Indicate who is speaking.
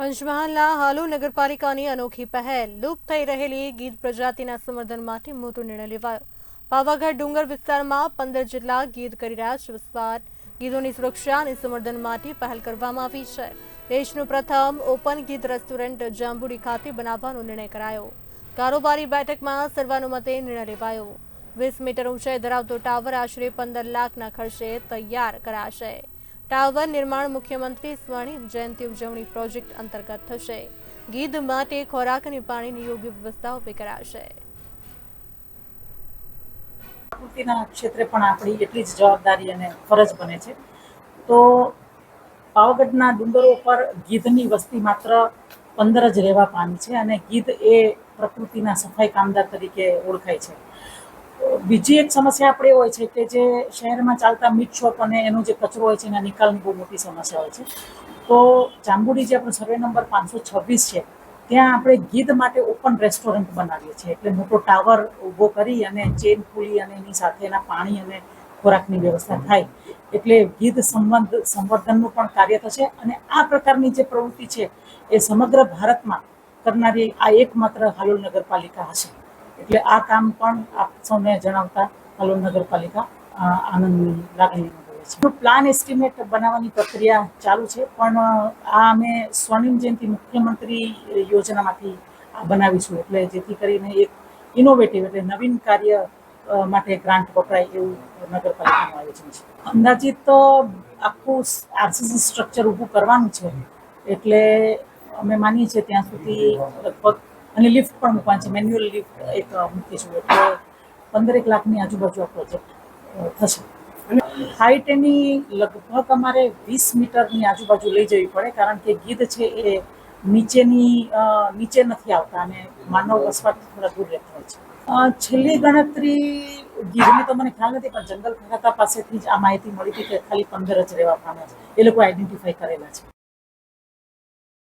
Speaker 1: પંચમહાલના હાલો નગરપાલિકાની અનોખી પહેલ. લુપ્ત થઈ રહેલી ગીધ પ્રજાતિના સંવર્ધન માટે મોટો નિર્ણય લેવાયો. પાવાગઢ ડુંગર વિસ્તારમાં પંદર જેટલા ગીધ છે. વસવાટ ગીધોની સુરક્ષા અને સંવર્ધન માટે પહેલ કરવામાં આવી છે. દેશનું પ્રથમ ઓપન ગીધ રેસ્ટોરન્ટ જાંબુડી ખાતે બનાવવાનો નિર્ણય કરાયો. કારોબારી બેઠકમાં સર્વાનુમતે નિર્ણય લેવાયો. વીસ મીટર ઊંચાઈ ધરાવતો ટાવર આશરે પંદર લાખના ખર્ચે તૈયાર કરાશે. ટાવર નિર્માણ મુખ્યમંત્રી સ્વર્ણિમ જયંતિ ઉજવણી પ્રોજેક્ટ અંતર્ગત થશે. ગીધ માટે ખોરાક અને પાણીની યોગ્ય વ્યવસ્થા ઊભી કરાશે.
Speaker 2: પ્રકૃતિના ક્ષેત્રે પણ આપણી એટલી જ જવાબદારી અને ફરજ બને છે. તો પાવાગઢના ડુંગરો પર ગીધની વસ્તી માત્ર પંદર જ રહેવા પામી છે અને ગીધ એ પ્રકૃતિના સફાઈ કામદાર તરીકે ઓળખાય છે. બીજી એક સમસ્યા આપણે હોય છે કે જે શહેરમાં ચાલતા મીટ શોપ અને એનો જે કચરો હોય છે, એના નિકાલની બહુ મોટી સમસ્યા હોય છે. તો જાંબુડી જે આપણો સર્વે નંબર પાંચસો છવ્વીસ છે, ત્યાં આપણે ગીધ માટે ઓપન રેસ્ટોરન્ટ બનાવીએ છીએ. એટલે મોટો ટાવર ઊભો કરી અને ચેન ખુલી અને એની સાથે એના પાણી અને ખોરાકની વ્યવસ્થા થાય. એટલે ગીધ સંબંધ, સંવર્ધનનું પણ કાર્ય થશે અને આ પ્રકારની જે પ્રવૃત્તિ છે, એ સમગ્ર ભારતમાં કરનારી આ એકમાત્ર હાલોલ નગરપાલિકા હશે. એટલે આ કામ પણ આપ સૌને જણાવતા હાલોલ નગરપાલિકા આનંદ લાગણી છે. પ્લાન એસ્ટિમેટ બનાવવાની પ્રક્રિયા ચાલુ છે, પણ આ અમે સ્વર્ણિમ જયંતિ મુખ્યમંત્રી યોજનામાંથી આ બનાવીશું. એટલે જેથી કરીને એક ઇનોવેટિવ એટલે નવીન કાર્ય માટે ગ્રાન્ટ વપરાય એવું નગરપાલિકાનું આયોજન છે. અંદાજિત આખું આરસીસી સ્ટ્રક્ચર ઊભું કરવાનું છે. એટલે અમે માનીએ છીએ ત્યાં સુધી લગભગ અને લિફ્ટ પણ મૂકવાની છે. મેન્યુઅલ લિફ્ટ એક મૂકીશું એટલે પંદરેક લાખની આજુબાજુ આ પ્રોજેક્ટ થશે. હાઈટ એની લગભગ અમારે વીસ મીટરની આજુબાજુ લઈ જવી પડે, કારણ કે ગીધ છે એ નીચેની નીચે નથી આવતા અને માનવ વસવાટ થોડા દૂર રહેતા હોય છે. છેલ્લી ગણતરી ગીધની તો મને ખ્યાલ નથી, પણ જંગલ ખાતા પાસેથી જ આ માહિતી મળી હતી કે ખાલી પંદર જ રહેવા પામે છે. એ લોકો આઈડેન્ટિફાઈ કરેલા છે.